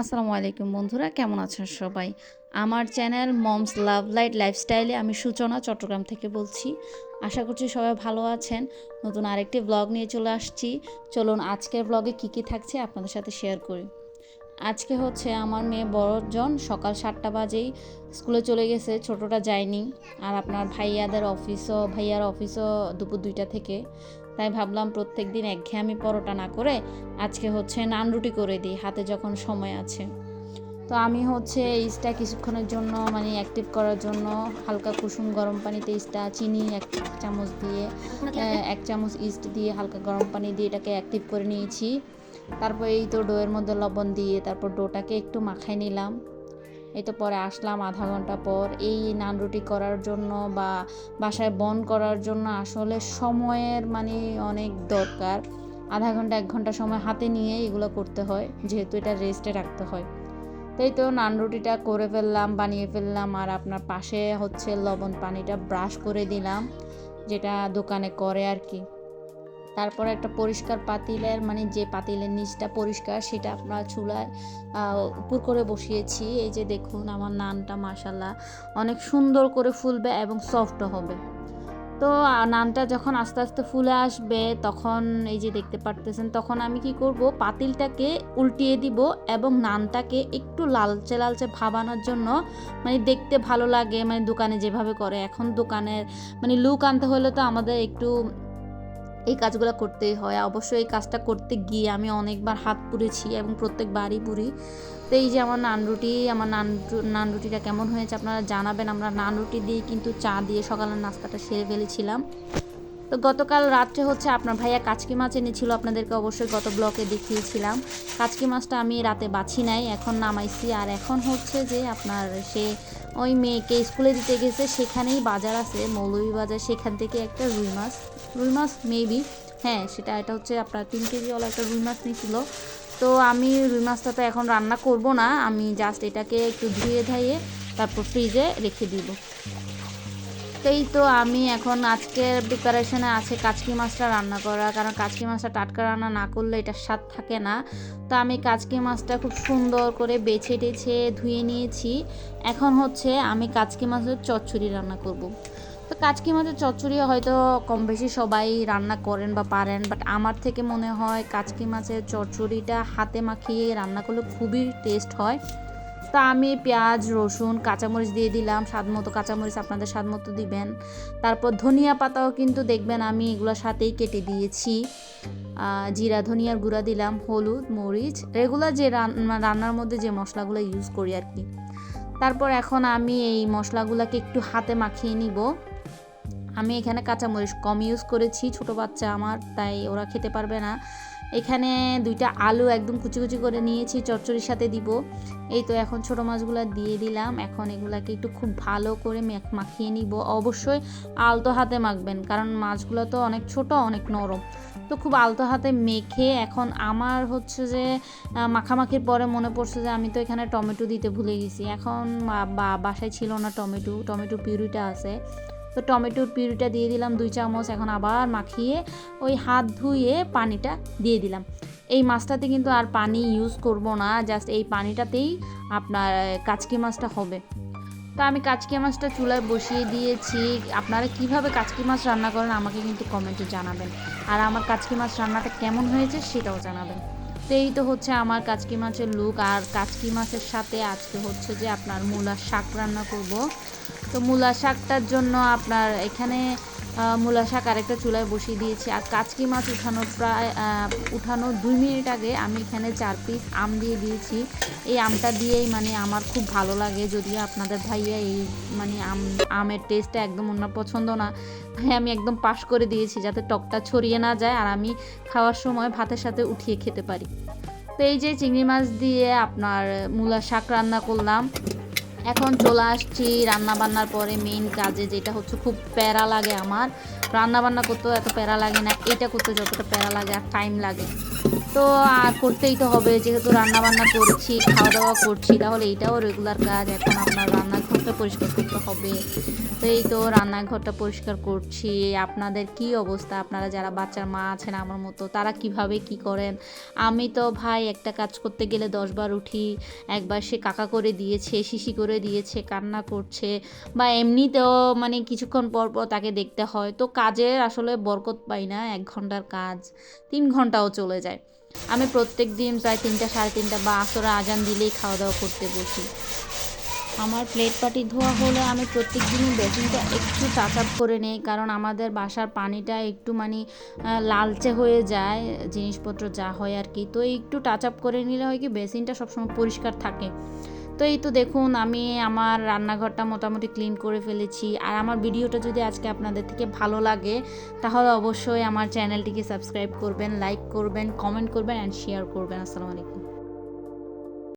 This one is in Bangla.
আসসালামু আলাইকুম বন্ধুরা, কেমন আছেন সবাই? আমার চ্যানেল মমস লাভ লাইট লাইফস্টাইলে আমি সূচনা চট্টগ্রাম থেকে বলছি। আশা করছি সবাই ভালো আছেন। নতুন আরেকটি ব্লগ নিয়ে চলে আসছি। চলুন আজকের ব্লগে কী কী থাকছে আপনাদের সাথে শেয়ার করি। আজকে হচ্ছে আমার মেয়ে বড়জন, সকাল সাতটা বাজেই স্কুলে চলে গেছে, ছোটটা যায়নি। আর আপনার ভাইয়াদের অফিসও ভাইয়ার অফিসও দুপুর দুইটা থেকে। তাই ভাবলাম প্রত্যেক দিন একঘেয়েমি পরোটা না করে আজকে হচ্ছে নান রুটি করে দিই হাতে যখন সময় আছে। তো আমি হচ্ছে ইস্টটা কিছুক্ষণের জন্য মানে অ্যাক্টিভ করার জন্য হালকা কুসুম গরম পানিতে ইস্টটা চিনি এক চামচ দিয়ে এক চামচ ইস্ট দিয়ে হালকা গরম পানি দিয়ে এটাকে অ্যাক্টিভ করে নিয়েছি। তারপর এই তো ডোয়ের মধ্যে লবণ দিয়ে তারপর ডোটাকে একটু মাখাই নিলাম। এই তো পরে আসলাম আধা ঘণ্টা পর। এই নান রুটি করার জন্য বা বাসায় বন করার জন্য আসলে সময়ের মানে অনেক দরকার। আধা ঘণ্টা, এক ঘণ্টা সময় হাতে নিয়ে এগুলো করতে হয়, যেহেতু এটা রেস্টে রাখতে হয়। তাই তো নান রুটিটা করে ফেললাম, বানিয়ে ফেললাম, আর আপনার পাশে হচ্ছে লবণ পানিটা ব্রাশ করে দিলাম, যেটা দোকানে করে আর কি। তারপর একটা পরিষ্কার পাতিলের মানে যে পাতিলের নিচটা পরিষ্কার সেটা আপনার চুলায় উপর করে বসিয়েছি। এই যে দেখুন আমার নানটা মাসাল্লাহ অনেক সুন্দর করে ফুলবে এবং সফটও হবে। তো নানটা যখন আস্তে আস্তে ফুলে আসবে, তখন এই যে দেখতে পারতেছেন, তখন আমি কি করব, পাতিলটাকে উল্টিয়ে দিব এবং নানটাকে একটু লালচে লালচে ভাবানোর জন্য মানে দেখতে ভালো লাগে মানে দোকানে যেভাবে করে। এখন দোকানের মানে লুক আনতে হলে তো আমাদের একটু এই কাজগুলো করতেই হয়। অবশ্যই এই কাজটা করতে গিয়ে আমি অনেকবার হাত পুড়েছি এবং প্রত্যেকবারই পুড়ি। তো এই যে আমার নান রুটি, আমার নান রু- নান রুটিটা কেমন হয়েছে আপনারা জানাবেন। আমরা নান রুটি দিয়ে কিন্তু চা দিয়ে সকালের নাস্তাটা সেরে ফেলেছিলাম। তো গতকাল রাত্রে হচ্ছে আপনার ভাইয়া কাচকি মাছ এনেছিল, আপনাদেরকে অবশ্যই গত ব্লকে দেখিয়েছিলাম। কাচকি মাছটা আমি রাতে বাছি নাই, এখন নামাইছি। আর এখন হচ্ছে যে আপনার সে ওই মেয়েকে স্কুলে দিতে গেছে, সেখানেই বাজার আছে, মৌলভী বাজার। সেখান থেকে একটা রুই মাছ। রুই মাছ মেবি হ্যাঁ সেটা, এটা হচ্ছে আপনার তিন কেজিওয়ালা একটা রুই মাছ নিয়েছিল। তো আমি রুই মাছটা তো এখন রান্না করব না, আমি জাস্ট এটাকে একটু ধুয়ে ধাইয়ে তারপর ফ্রিজে রেখে দিব। এই তো আমি এখন আজকের প্রিপারেশনে আছে কাচকি মাছটা রান্না করা। কারণ কাচকি মাছটা টাটকা রান্না না করলে এটার স্বাদ থাকে না। তো আমি কাচকি মাছটা খুব সুন্দর করে বেছে টেছে ধুয়ে নিয়েছি। এখন হচ্ছে আমি কাচকি মাছের চচ্চড়ি রান্না করব। তো কাচকি মাছের চচ্চড়ি হয়তো কম বেশি সবাই রান্না করেন বা পারেন বাট আমার থেকে মনে হয় কাচকি মাছের চচ্চড়িটা হাতে মাখিয়ে রান্না করলে খুবই টেস্ট হয়। তা আমি পেঁয়াজ, রসুন, কাঁচামরিচ দিয়ে দিলাম। স্বাদ মতো কাঁচামরিচ আপনাদের স্বাদ মতো দিবেন। তারপর ধনিয়া পাতাও কিন্তু দেখবেন আমি এগুলোর সাথেই কেটে দিয়েছি। জিরা, ধনিয়ার গুঁড়া দিলাম, হলুদ, মরিচ। রেগুলার যে রান- রান্নার মধ্যে যে মশলাগুলো ইউজ করি আর কি তারপর এখন আমি এই মশলাগুলোকে একটু হাতে মাখিয়ে নিব। আমি এখানে কাঁচামরিচ কম ইউজ করেছি, ছোট বাচ্চা আমার, তাই ওরা খেতে পারবে না। এখানে দুইটা আলু একদম কুচি কুচি করে নিয়েছি, চচ্চড়ির সাথে দিব। এই তো এখন ছোট মাছগুলো দিয়ে দিলাম। এখন এগুলাকে একটু খুব ভালো করে মাখিয়ে নিব। অবশ্যই আলতো হাতে মাখবেন, কারণ মাছগুলো তো অনেক ছোট, অনেক নরম। তো খুব আলতো হাতে মেখে এখন আমার হচ্ছে যে মাখামাখির পরে মনে পড়ছে যে, আমি তো এখানে টমেটো দিতে ভুলে গেছি। এখন বাসায় ছিল না টমেটো। টমেটো পিউরিটা আছে। তো টমেটোর পিউরিটা দিয়ে দিলাম দুই চামচ এখন আবার মাখিয়ে ওই হাত ধুয়ে পানিটা দিয়ে দিলাম। এই মাছটাতে কিন্তু আর পানি ইউজ করব না জাস্ট এই পানিটাতেই আপনার কাচকি মাছটা হবে। তো আমি কাচকি মাছটা চুলায় বসিয়ে দিয়েছি। আপনারা কীভাবে কাচকি মাছ রান্না করেন আমাকে কিন্তু কমেন্টে জানাবেন। আর আমার কাচকি মাছ রান্নাটা কেমন হয়েছে সেটাও জানাবেন। তো এই তো হচ্ছে আমার কাচকি মাছের লুক আর কাচকি মাছের সাথে আজকে হচ্ছে যে আপনার মূলার শাক রান্না করব। তো মূলা শাকটার জন্য আপনার এখানে মূলা শাক আরেকটা চুলায় বসিয়ে দিয়েছি। আর কাচকি মাছ উঠানোর প্রায় আহ, উঠানোর দুই মিনিট আগে আমি এখানে চার পিস আম দিয়ে দিয়েছি। এই আমটা দিয়েই মানে আমার খুব ভালো লাগে। যদিও আপনাদের ভাইয়া এই মানে আম আমের টেস্টটা একদম ওনার পছন্দ না। তাই আমি একদম পাশ করে দিয়েছি যাতে টকটা ছড়িয়ে না যায় আর আমি খাওয়ার সময় ভাতের সাথে উঠিয়ে খেতে পারি। তো এই যে চিংড়ি মাছ দিয়ে আপনার মূলা শাক রান্না করলাম। এখন চলে আসছি রান্নাবান্নার পরে মেইন কাজে, যেটা হচ্ছে খুব প্যারা লাগে আমার। রান্নাবান্না করতেও এত প্যারা লাগে না এটা করতে যতটা প্যারা লাগে আর টাইম লাগে। তো আর করতেই তো হবে, যেহেতু রান্নাবান্না করছি, খাওয়া দাওয়া করছি, তাহলে এটাও রেগুলার কাজ, এখন আপনার রান্নাঘরটা পরিষ্কার করতে হবে। তো এই তো রান্নাঘরটা পরিষ্কার করছি। আপনাদের কি অবস্থা? আপনারা যারা বাচ্চার মা আছেন আমার মতো, তারা কীভাবে কি করেন? আমি তো ভাই একটা কাজ করতে গেলে দশবার উঠি, একবার সে কাকা করে দিয়েছে, শিশি করে দিয়েছে, কান্না করছে বা এমনিতেও মানে কিছুক্ষণ পর পর তাকে দেখতে হয়। তো কাজের আসলে বরকত পাই না, এক ঘণ্টার কাজ, তিন ঘন্টাও চলে যায়। আমি প্রত্যেক দিন প্রায় তিনটা, সাড়ে তিনটা বা আসরে আজান দিলেই খাওয়া দাওয়া করতে বসি। আমার প্লেট পাটি ধোয়া হলে, আমি প্রত্যেক দিনই বেসিনটা একটু টাচ আপ করে নেই, কারণ আমাদের বাসার পানিটা একটু মানে লালচে হয়ে যায়, জিনিসপত্র যা হয় আর কি। তো একটু টাচ আপ করে নিলে হয় কি, বেসিনটা সবসময় পরিষ্কার থাকে। তো এই তো দেখুন, আমি আমার রান্নাঘরটা মোটামুটি ক্লিন করে ফেলেছি। আর আমার ভিডিওটা যদি আজকে আপনাদের থেকে ভালো লাগে, তাহলে অবশ্যই আমার চ্যানেলটিকে সাবস্ক্রাইব করবেন লাইক করবেন কমেন্ট করবেন অ্যান্ড শেয়ার করবেন। আসসালামু আলাইকুম।